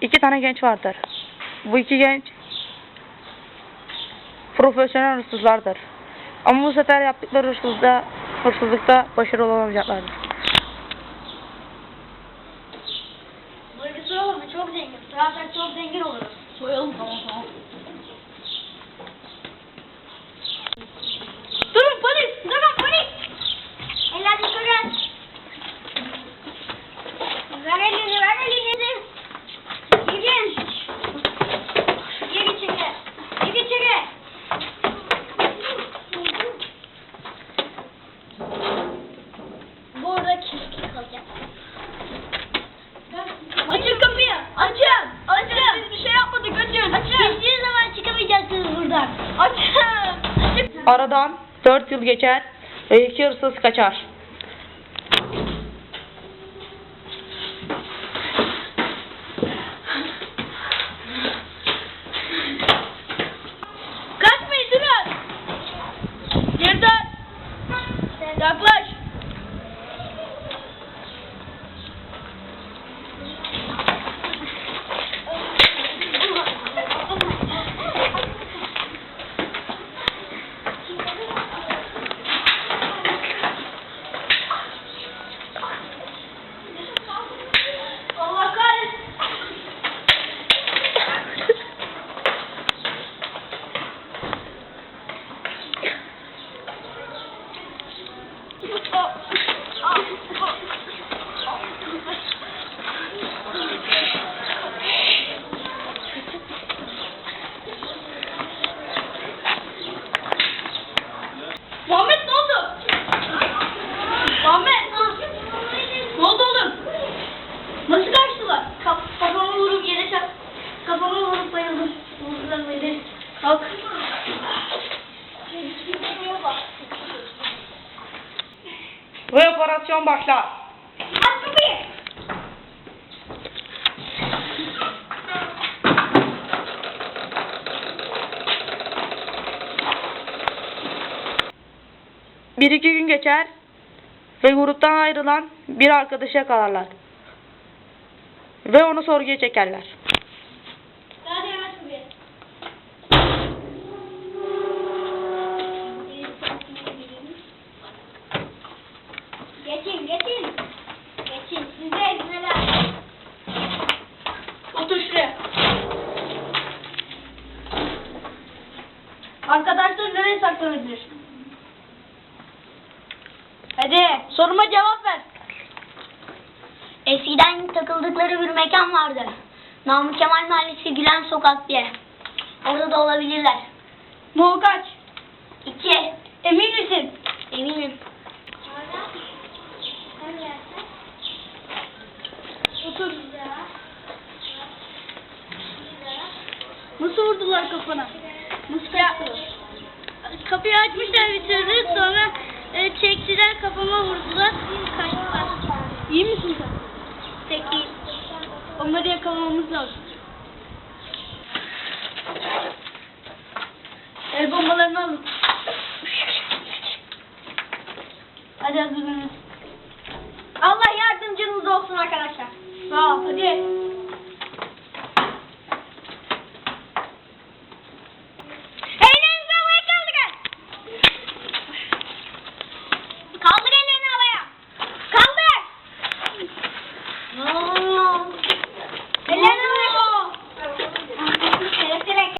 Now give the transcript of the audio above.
iki tane genç vardır. Bu iki genç profesyonel hırsızlardır. Ama bu sefer yaptıkları hırsızda, hırsızlıkta başarılı olamayacaklardır. Bölgesi olur mu? Çok zengin. Zaten çok zengin oluruz. Aradan 4 yıl geçer ve iki hırsız kaçar. Kaçmayın durun. Geri dön. Yaklaş. Muhammed ne oldu? Muhammed. Ne oldu oğlum? Nasıl kaçtılar? Kaf kafama vurup yere çarp. Kafama vurup bayıldım. Vurdular beni. Kalk. Ve operasyon başlar. Bir iki gün geçer ve gruptan ayrılan bir arkadaşı yakalarlar. Ve onu sorguya çekerler. Geçin, geçin. Geçin, size ezmeler. Otur şuraya. Arkadaşlar nereye saklanabilir? Hadi soruma cevap ver. Eskiden takıldıkları bir mekan vardı. Namık Kemal Mahallesi Gülen Sokak diye. Orada da olabilirler. Mo kaç? İki. Emin misin? Eminim. Nasıl vurdular kafana? Nasıl ya, Kapıyı açmışlar bir türlü sonra e, çektiler kafama vurdular kaçtılar. İyi misin sen? Peki. Onları yakalamamız lazım. El bombalarını alın. Hadi hazırlanın. Allah yardımcınız olsun arkadaşlar. Sağ ol. Hadi.